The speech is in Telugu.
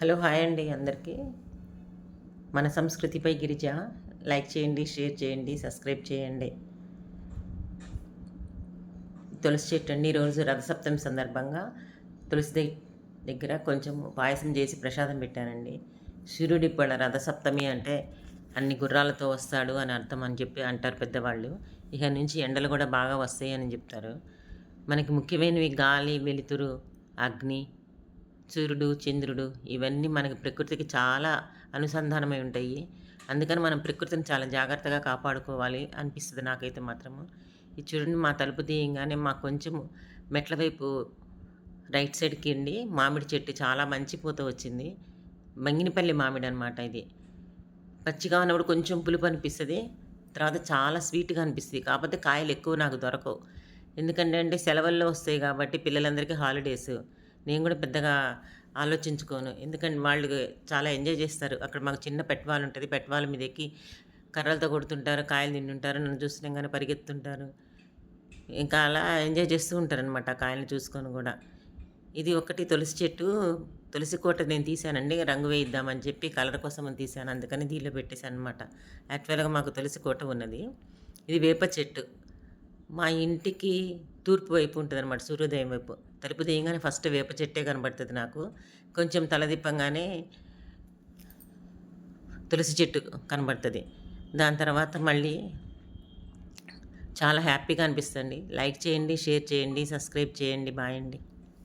హలో హాయ్ అండి అందరికీ. మన సంస్కృతిపై గిరిజ లైక్ చేయండి షేర్ చేయండి సబ్స్క్రైబ్ చేయండి. తులసి చెట్టు అండి ఈరోజు రథసప్తమి సందర్భంగా. తులసి దగ్గర కొంచెం పాయసం చేసి ప్రసాదం పెట్టానండి. సూర్యుడి పడ రథసప్తమి అంటే అన్ని గుర్రాలతో వస్తాడు అని అర్థం అని చెప్పి అంటారు పెద్దవాళ్ళు. ఇక నుంచి ఎండలు కూడా బాగా వస్తాయి అని చెప్తారు. మనకి ముఖ్యమైనవి గాలి వెలుతురు అగ్ని సూర్యుడు చంద్రుడు ఇవన్నీ మనకి ప్రకృతికి చాలా అనుసంధానమై ఉంటాయి. అందుకని మనం ప్రకృతిని చాలా జాగ్రత్తగా కాపాడుకోవాలి అనిపిస్తుంది నాకైతే మాత్రము. ఇది చూడండి మా తలుపు తీయంగానే మా కొంచెం మెట్ల వైపు రైట్ సైడ్కి అండి మామిడి చెట్టు చాలా మంచి పూత వచ్చింది. మంగినపల్లి మామిడి అనమాట ఇది. పచ్చిగా ఉన్నప్పుడు కొంచెం పులుపు అనిపిస్తుంది. తర్వాత చాలా స్వీట్గా అనిపిస్తుంది. కాకపోతే కాయలు ఎక్కువ నాకు దొరకవు. ఎందుకంటే అంటే సెలవుల్లో వస్తాయి కాబట్టి పిల్లలందరికీ హాలిడేస్. నేను కూడా పెద్దగా ఆలోచించుకోను. ఎందుకంటే వాళ్ళు చాలా ఎంజాయ్ చేస్తారు. అక్కడ మాకు చిన్న పెట్వాల్ ఉంటుంది. పెట్వాల్ మీద ఎక్కి కర్రలతో కొడుతుంటారు కాయలు తింటుంటారు నన్ను చూసినాగానే పరిగెత్తుంటారు. ఇంకా అలా ఎంజాయ్ చేస్తూ ఉంటారనమాట ఆ కాయలను చూసుకొని కూడా. ఇది ఒకటి తులసి చెట్టు తులసి కోట నేను తీశానండి. రంగు వేయిద్దామని చెప్పి కలర్ కోసం అని తీసాను అందుకని దీనిలో పెట్టేశాను అనమాట యాక్చువల్గా మాకు తులసి కోట ఉన్నది. ఇది వేప చెట్టు. మా ఇంటికి తూర్పు వైపు ఉంటుంది అనమాట సూర్యోదయం వైపు. తలుపు తీయగానే ఫస్ట్ వేప చెట్టే కనబడుతుంది నాకు. కొంచెం తలదిప్పంగానే తులసి చెట్టు కనబడుతుంది. దాని తర్వాత మళ్ళీ చాలా హ్యాపీగా అనిపిస్తుంది. లైక్ చేయండి షేర్ చేయండి సబ్స్క్రైబ్ చేయండి బాయండి